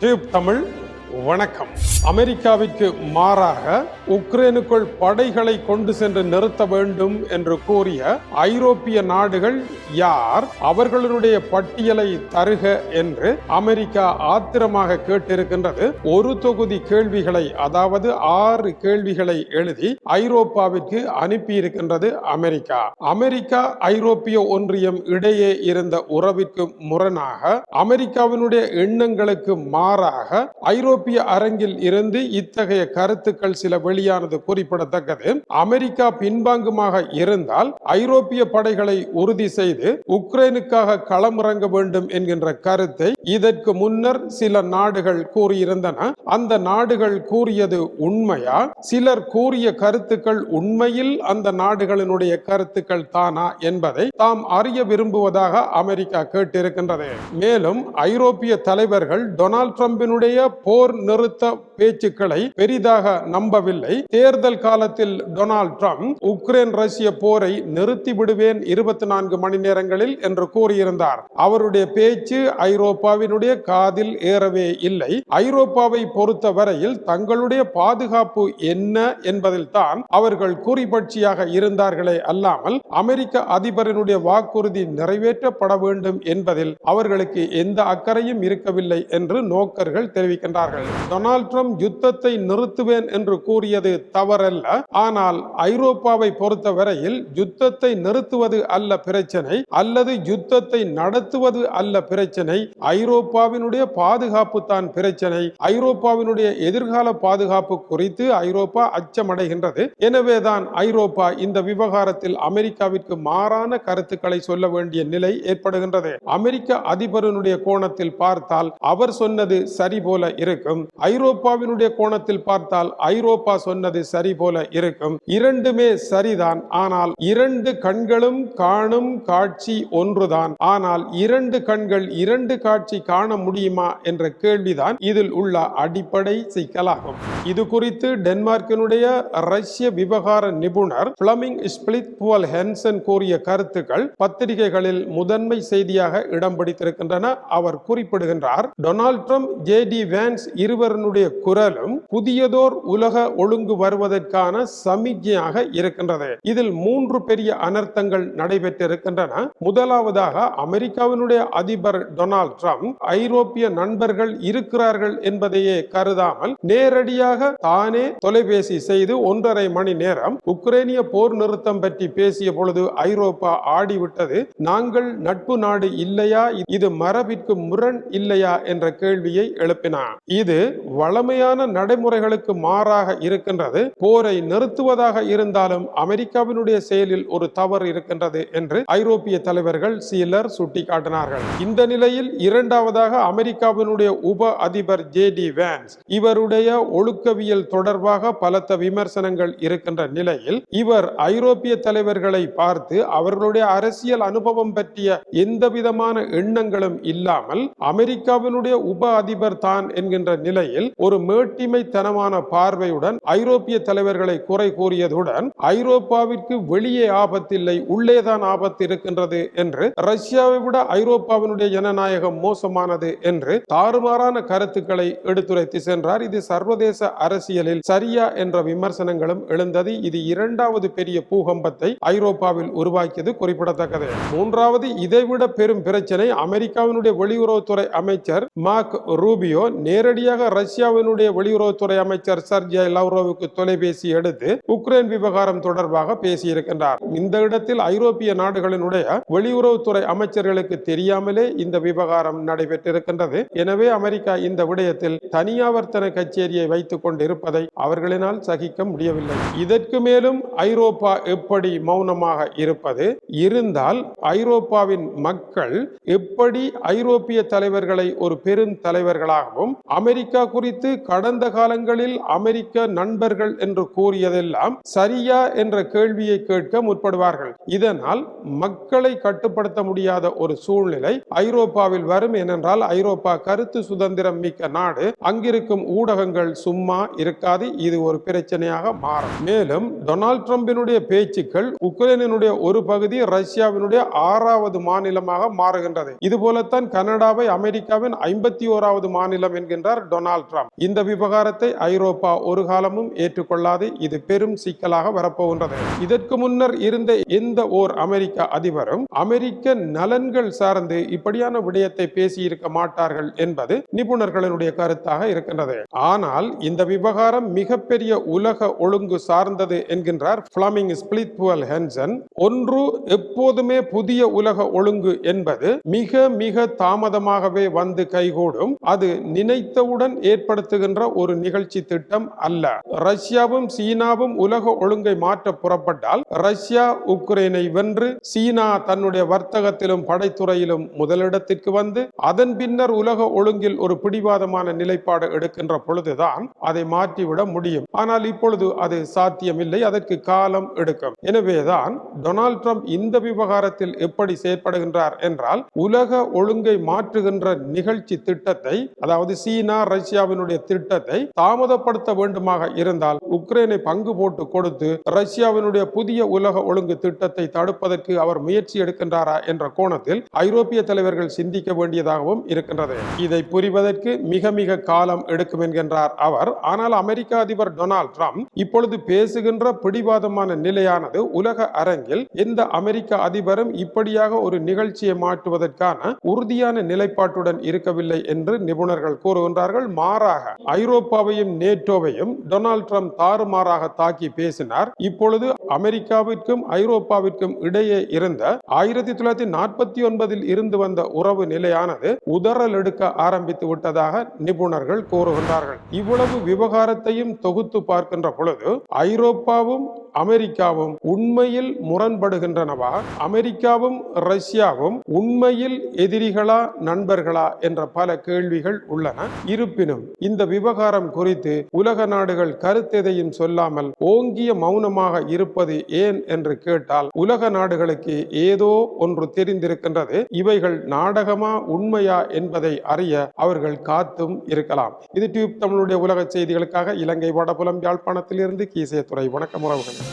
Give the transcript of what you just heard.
Tube Tamil வணக்கம். அமெரிக்காவிற்கு மாறாக உக்ரைனுக்குள் படைகளை கொண்டு சென்று நிறுத்த வேண்டும் என்று கூறிய ஐரோப்பிய நாடுகள் யார் அவர்களுடைய பட்டியலை தருக என்று அமெரிக்கா ஆத்திரமாக கேட்டிருக்கின்றது. ஒரு தொகுதி கேள்விகளை அதாவது ஆறு கேள்விகளை எழுதி ஐரோப்பாவிற்கு அனுப்பியிருக்கின்றது அமெரிக்கா. அமெரிக்கா ஐரோப்பிய ஒன்றியம் இடையே இருந்த உறவிற்கு முரணாக அமெரிக்காவினுடைய எண்ணங்களுக்கு மாறாக ஐரோப்பிய ஐரோப்பிய அரங்கில் இருந்து இத்தகைய கருத்துக்கள் சில வெளியானது குறிப்பிடத்தக்கது. அமெரிக்கா பின்வாங்குமாக இருந்தால் ஐரோப்பிய படைகளை உறுதி செய்து உக்ரைனுக்காக களமிறங்க வேண்டும் என்கின்ற கருத்தை இதற்கு முன்னர் சில நாடுகள் கூறியிருந்தன. அந்த நாடுகள் கூறியது உண்மையா? சிலர் கூறிய கருத்துக்கள் உண்மையில் அந்த நாடுகளினுடைய கருத்துக்கள் தானா என்பதை தாம் அறிய விரும்புவதாக அமெரிக்கா கேட்டிருக்கின்றது. மேலும் ஐரோப்பிய தலைவர்கள் டொனால்ட் ட்ரம்பினுடைய போர் நிறுத்த பேச்சுக்களை பெரிதாக நம்பவில்லை. தேர்தல் காலத்தில் டொனால்ட் ட்ரம்ப் உக்ரைன் ரஷ்ய போரை நிறுத்தி விடுவேன் இருபத்தி நான்கு மணி நேரங்களில் என்று கூறியிருந்தார். அவருடைய பேச்சு ஐரோப்பாவினுடைய காதில் ஏறவே இல்லை. ஐரோப்பாவை பொறுத்த வரையில் தங்களுடைய பாதுகாப்பு என்ன என்பதில் தான் அவர்கள் குறிபட்சியாக இருந்தார்களே அல்லாமல் அமெரிக்க அதிபரினுடைய வாக்குறுதி நிறைவேற்றப்பட வேண்டும் என்பதில் அவர்களுக்கு எந்த அக்கறையும் இருக்கவில்லை என்று நோக்கர்கள் தெரிவிக்கின்றார்கள். டொனால்ட் ட்ரம்ப் யுத்தத்தை நிறுத்துவேன் என்று கூறியது தவறல்ல. ஆனால் ஐரோப்பாவை பொறுத்தவரையில் யுத்தத்தை நிறுத்துவது அல்ல பிரச்சனை அல்லது யுத்தத்தை நடத்துவது அல்ல பிரச்சனை. ஐரோப்பாவினுடைய பாதுகாப்பு தான் பிரச்சனை. ஐரோப்பாவினுடைய எதிர்கால பாதுகாப்பு குறித்து ஐரோப்பா அச்சமடைகின்றது. எனவேதான் ஐரோப்பா இந்த விவகாரத்தில் அமெரிக்காவிற்கு மாறான கருத்துக்களை சொல்ல வேண்டிய நிலை ஏற்படுகின்றது. அமெரிக்க அதிபரனுடைய கோணத்தில் பார்த்தால் அவர் சொன்னது சரி போல இருக்கும் இருக்கும். ஐரோப்பாவினுடைய கோணத்தில் பார்த்தால் ஐரோப்பா சொன்னது சரி போல இருக்கும். இரண்டுமே சரிதான். ஆனால் இரண்டு கண்களும் காணும் காட்சி ஒன்றுதான். ஆனால் இரண்டு கண்கள் இரண்டு காட்சி காண முடியுமா என்ற கேள்விதான் இதில் உள்ள அடிப்படை சிக்கலாகும். இது குறித்து டென்மார்க்கினுடைய ரஷ்ய விவகார நிபுணர் பிளமிங் ஸ்பிளித் புவல் ஹென்சன் கூறிய கருத்துக்கள் பத்திரிகைகளில் முதன்மை செய்தியாக இடம் பிடித்திருக்கின்றன. அவர் குறிப்பிடுகின்றார் Donald Trump J D Vance இருவருடைய குரலும் புதியதோர் உலக ஒழுங்கு வருவதற்கான சமிக்ஞையாக இருக்கின்றது. இதில் மூன்று பெரிய அனர்த்தங்கள் நடைபெற்றிருக்கின்றன. முதலாவதாக அமெரிக்காவினுடைய அதிபர் டொனால்ட் ட்ரம்ப் ஐரோப்பிய நண்பர்கள் இருக்கிறார்கள் என்பதையே கருதாமல் நேரடியாக தானே தொலைபேசி செய்து ஒன்றரை மணி நேரம் உக்ரைனிய போர் நிறுத்தம் பற்றி பேசிய பொழுது ஐரோப்பா ஆடிவிட்டது. நாங்கள் நட்பு நாடு இல்லையா? இது மரபிற்கு முரண் இல்லையா? என்ற கேள்வியை எழுப்பினார். இது வளமையான நடைமுறைகளுக்கு மாறாக இருக்கின்றது. போரை நிறுத்துவதாக இருந்தாலும் அமெரிக்காவினுடைய செயலில் ஒரு தவறு இருக்கின்றது என்று ஐரோப்பிய தலைவர்கள் சிலர் சுட்டிக்காட்டினார்கள். இந்த நிலையில் இரண்டாவதாக அமெரிக்காவினுடைய உப அதிபர் ஜே டி வேன்ஸ் இவருடைய ஒழுக்கவியல் தொடர்பாக பலத்த விமர்சனங்கள் இருக்கின்ற நிலையில் இவர் ஐரோப்பிய தலைவர்களை பார்த்து அவர்களுடைய அரசியல் அனுபவம் பற்றிய எந்த விதமான எண்ணங்களும் இல்லாமல் அமெரிக்காவினுடைய உப அதிபர் தான் என்கின்ற நிலையில் ஒரு மேட்டிமைத்தனமான பார்வையுடன் ஐரோப்பிய தலைவர்களை குறை கூறியதுடன் ஐரோப்பாவிற்கு வெளியே ஆபத்தில்லை உள்ளேதான் ஆபத்து இருக்கின்றது என்று ரஷ்யாவை விட ஐரோப்பாவினுடைய ஜனநாயகம் மோசமானது என்று தாறுமாறான கருத்துக்களை எடுத்துரைத்து சென்றார். இது சர்வதேச அரசியலில் சரியா என்ற விமர்சனங்களும் எழுந்தது. இது இரண்டாவது பெரிய பூகம்பத்தை ஐரோப்பாவில் உருவாக்கியது குறிப்பிடத்தக்கது. மூன்றாவது இதைவிட பெரும் பிரச்சனை அமெரிக்காவினுடைய வெளியுறவுத்துறை அமைச்சர் மார்க் ரூபியோ நேரடி உடனடியாக ரஷ்யாவினுடைய வெளியுறவுத்துறை அமைச்சர் சர்ஜியா லவ்ரோவுக்கு தொலைபேசி எடுத்து உக்ரைன் விவகாரம் தொடர்பாக பேசியிருக்கின்றார். இந்த இடத்தில் ஐரோப்பிய நாடுகளினுடைய வெளியுறவுத்துறை அமைச்சர்களுக்கு தெரியாமலே இந்த விவகாரம் நடைபெற்றிருக்கின்றது. எனவே அமெரிக்கா இந்த விடயத்தில் தனியாவர்த்தன கச்சேரியை வைத்துக் கொண்டிருப்பதை அவர்களினால் சகிக்க முடியவில்லை. இதற்கு மேலும் ஐரோப்பா எப்படி மௌனமாக இருப்பது? இருந்தால் ஐரோப்பாவின் மக்கள் எப்படி ஐரோப்பிய தலைவர்களை ஒரு பெரும் தலைவர்களாகவும் அமெரிக்க குறித்து கடந்த காலங்களில் அமெரிக்க நண்பர்கள் என்று கூறியதெல்லாம் சரியா என்ற கேள்வியை கேட்க முற்படுவார்கள். இதனால் மக்களை கட்டுப்படுத்த முடியாத ஒரு சூழ்நிலை ஐரோப்பாவில் வரும். ஏனென்றால் ஐரோப்பா கருத்து சுதந்திரம் மிக்க நாடு. அங்கிருக்கும் ஊடகங்கள் சும்மா இருக்காது. இது ஒரு பிரச்சனையாக மாறும். மேலும் டொனால்ட் ட்ரம்பினுடைய பேச்சுக்கள் உக்ரைனினுடைய ஒரு பகுதி ரஷ்யாவினுடைய ஆறாவது மாநிலமாக மாறுகின்றது. இது போலத்தான் கனடாவை அமெரிக்காவின் ஐம்பத்தி ஓராவது மாநிலம் என்கின்றார் டொனால்ட் ட்ரம்ப். இந்த விவகாரத்தை ஐரோப்பா ஒரு காலமும் ஏற்றுக்கொள்ளாது இது பெரும் சிக்கலாக வரப்போகின்றது. இதற்கு முன்னர் இருந்த எந்த ஓர் அமெரிக்க அதிபரும் அமெரிக்க நலன்கள் சார்ந்து இப்படியான விடயத்தை பேசியிருக்க மாட்டார்கள் என்பது நிபுணர்களினுடைய கருத்தாக இருக்கின்றது. ஆனால் இந்த விவகாரம் மிகப்பெரிய உலக ஒழுங்கு சார்ந்தது என்கின்றார் பிளமிங் ஸ்பிளித்வல் ஹென்சன் ஒன்று எப்போதுமே புதிய உலக ஒழுங்கு என்பது மிக மிக தாமதமாகவே வந்து கைகூடும். அது நினைத்த நினைத்தவுடன் ஏற்படுத்துகின்ற ஒரு நிகழ்ச்சி திட்டம் அல்ல. ரஷ்யாவும் சீனாவும் உலக ஒழுங்கை மாற்ற புறப்பட்டால் ரஷ்யா உக்ரைனை வென்று சீனா தன்னுடைய வர்த்தகத்திலும் படைத்துறையிலும் முதலிடத்திற்கு வந்து அதன் பின்னர் உலக ஒழுங்கில் ஒரு பிடிவாதமான நிலைப்பாடு எடுக்கின்ற பொழுதுதான் அதை மாற்றிவிட முடியும். ஆனால் இப்பொழுது அது சாத்தியமில்லை அதற்கு காலம் எடுக்கும். எனவேதான் டொனால்ட் ட்ரம்ப் இந்த விவகாரத்தில் எப்படி செயற்படுகின்றார் என்றால் உலக ஒழுங்கை மாற்றுகின்ற நிகழ்ச்சி திட்டத்தை அதாவது சீனா ரஷ்யாவினுடைய திட்டத்தை தாமதப்படுத்த வேண்டுமாக இருந்தால் உக்ரைனை பங்கு போட்டு கொடுத்து ரஷ்யாவினுடைய புதிய உலக ஒழுங்கு திட்டத்தை தடுப்பதற்கு அவர் முயற்சி எடுக்கின்றாரா என்ற கோணத்தில் ஐரோப்பிய தலைவர்கள் சிந்திக்க வேண்டியதாகவும் இருக்கின்றது. இதை புரிவதற்கு மிக மிக காலம் எடுக்கும் என்கின்றார் அவர். ஆனால் அமெரிக்க அதிபர் டொனால்ட் ட்ரம்ப் இப்பொழுது பேசுகின்ற பிடிவாதமான நிலையானது உலக அரங்கில் எந்த அமெரிக்க அதிபரும் இப்படியாக ஒரு நிகழ்ச்சியை மாற்றுவதற்கான உறுதியான நிலைப்பாட்டுடன் இருக்கவில்லை என்று நிபுணர்கள் கூறுகின்றார்கள். மாறாக ஐரோப்பாவையும் நேட்டோவையும் டொனால்ட் ட்ரம்ப் தாறுமாறாக தாக்கி பேசினார். இப்பொழுது அமெரிக்காவிற்கும் ஐரோப்பாவிற்கும் இடையே இருந்த ஆயிரத்தி தொள்ளாயிரத்தி நாற்பத்தி ஒன்பதில் இருந்து வந்த உறவு நிலையானது உதறல் எடுக்க ஆரம்பித்து விட்டதாக நிபுணர்கள் கூறுகின்றார்கள். இவ்வளவு விவகாரத்தையும் தொகுத்து பார்க்கின்ற பொழுது ஐரோப்பாவும் அமெரிக்காவும் உண்மையில் முரண்படுகின்றனவா? அமெரிக்காவும் ரஷ்யாவும் உண்மையில் எதிரிகளா நண்பர்களா என்ற பல கேள்விகள் உள்ளன. இருப்பினும் இந்த விவகாரம் குறித்து உலக நாடுகள் கருத்தெதையும் சொல்லாமல் ஓங்கிய மௌனமாக இருப்பது ஏன் என்று கேட்டால் உலக நாடுகளுக்கு ஏதோ ஒன்று தெரிந்திருக்கின்றது. இவைகள் நாடகமா உண்மையா என்பதை அறிய அவர்கள் காத்தும் இருக்கலாம். இது டியூப் தமிழுடைய உலக செய்திகளுக்காக இலங்கை வடபுலம் யாழ்ப்பாணத்திலிருந்து கீசே துறை வணக்கம் உறவுகள்.